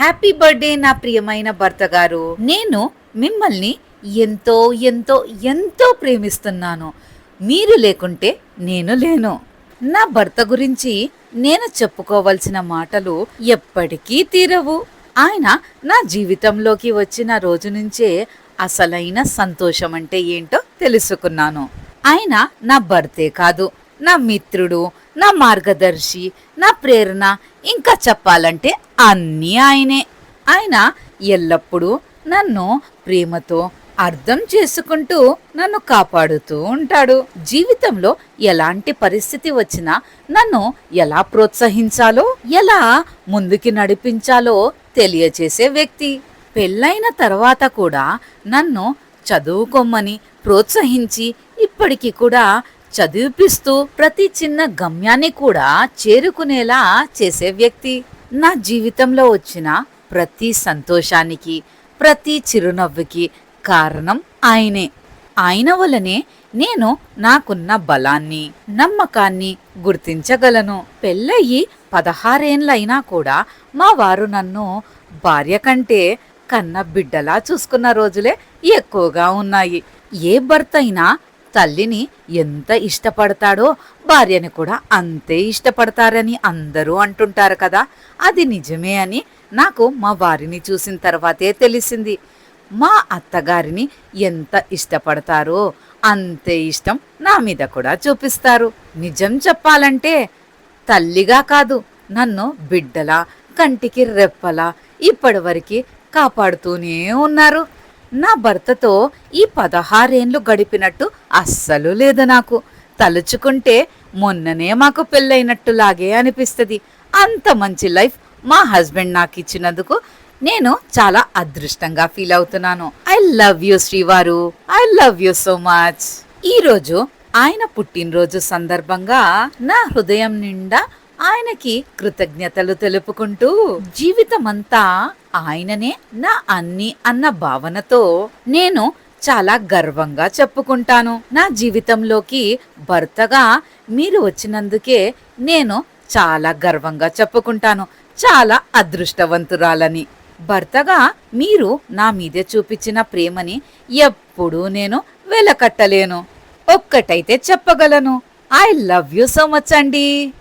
Happy birthday నా ప్రియమైన భర్త గారు. నేను మిమ్మల్ని ఎంతో ఎంతో ఎంతో ప్రేమిస్తున్నాను. మీరు లేకుంటే నేను లేను. నా భర్త గురించి నేను చెప్పుకోవలసిన మాటలు ఎప్పటికీ తీరవు. ఆయన నా జీవితంలోకి వచ్చిన రోజు నుంచే అసలైన సంతోషం అంటే ఏంటో తెలుసుకున్నాను. ఆయన నా భర్తే కాదు. నా మిత్రుడు నా మార్గదర్శి నా ప్రేరణ ఇంకా చెప్పాలంటే అన్నీ ఆయనే. ఆయన ఎల్లప్పుడూ నన్ను ప్రేమతో అర్థం చేసుకుంటూ నన్ను కాపాడుతూ ఉంటాడు. జీవితంలో ఎలాంటి పరిస్థితి వచ్చినా నన్ను ఎలా ప్రోత్సహించాలో ఎలా ముందుకి నడిపించాలో తెలియచేసే వ్యక్తి. పెళ్ళైన తర్వాత కూడా నన్ను చదువుకోమని ప్రోత్సహించి ఇప్పటికీ కూడా చదివిపిస్తూ ప్రతి చిన్న గమ్యాన్ని కూడా చేరుకునేలా చేసే వ్యక్తి నా జీవితంలో వచ్చిన ప్రతి సంతోషానికి ప్రతి చిరునవ్వుకి కారణం ఆయనే. ఆయన వలనే నేను నాకున్న బలాన్ని నమ్మకాన్ని గుర్తించగలను. పెళ్ళయి పదహారేండ్లైనా కూడా మా వారు నన్ను భార్య కంటే కన్న బిడ్డలా చూసుకున్న రోజులే ఎక్కువగా ఉన్నాయి. ఏ భర్త అయినా తల్లిని ఎంత ఇష్టపడతాడో భార్యని కూడా అంతే ఇష్టపడతారని అందరూ అంటుంటారు కదా. అది నిజమే అని నాకు మా వారిని చూసిన తర్వాతే తెలిసింది. మా అత్తగారిని ఎంత ఇష్టపడతారో అంతే ఇష్టం నా మీద కూడా చూపిస్తారు. నిజం చెప్పాలంటే తల్లిగా కాదు నన్ను బిడ్డలా కంటికి రెప్పలా ఇప్పటివరకు కాపాడుతూనే ఉన్నారు. నా భర్తతో ఈ పదహారేండ్లు గడిపినట్టు అస్సలు లేదు నాకు. తలుచుకుంటే మొన్ననే మాకు పెళ్ళైనట్టులాగే అనిపిస్తుంది. అంత మంచి లైఫ్ మా హస్బెండ్ నాకు ఇచ్చినందుకు నేను చాలా అదృష్టంగా ఫీల్ అవుతున్నాను. ఐ లవ్ యూ శ్రీవారు. I love you so much. ఈరోజు ఆయన పుట్టినరోజు సందర్భంగా నా హృదయం నిండా ఆయనకి కృతజ్ఞతలు తెలుపుకుంటూ జీవితమంతా ఆయననే నా అన్ని అన్న భావనతో నేను చాలా గర్వంగా చెప్పుకుంటాను. నా జీవితంలోకి భర్తగా మీరు వచ్చినందుకే నేను చాలా గర్వంగా చెప్పుకుంటాను. చాలా అదృష్టవంతురాలని. భర్తగా మీరు నా మీదే చూపించిన ప్రేమని ఎప్పుడూ నేను వెలకట్టలేను. ఒక్కటైతే చెప్పగలను. I love you so much అండి.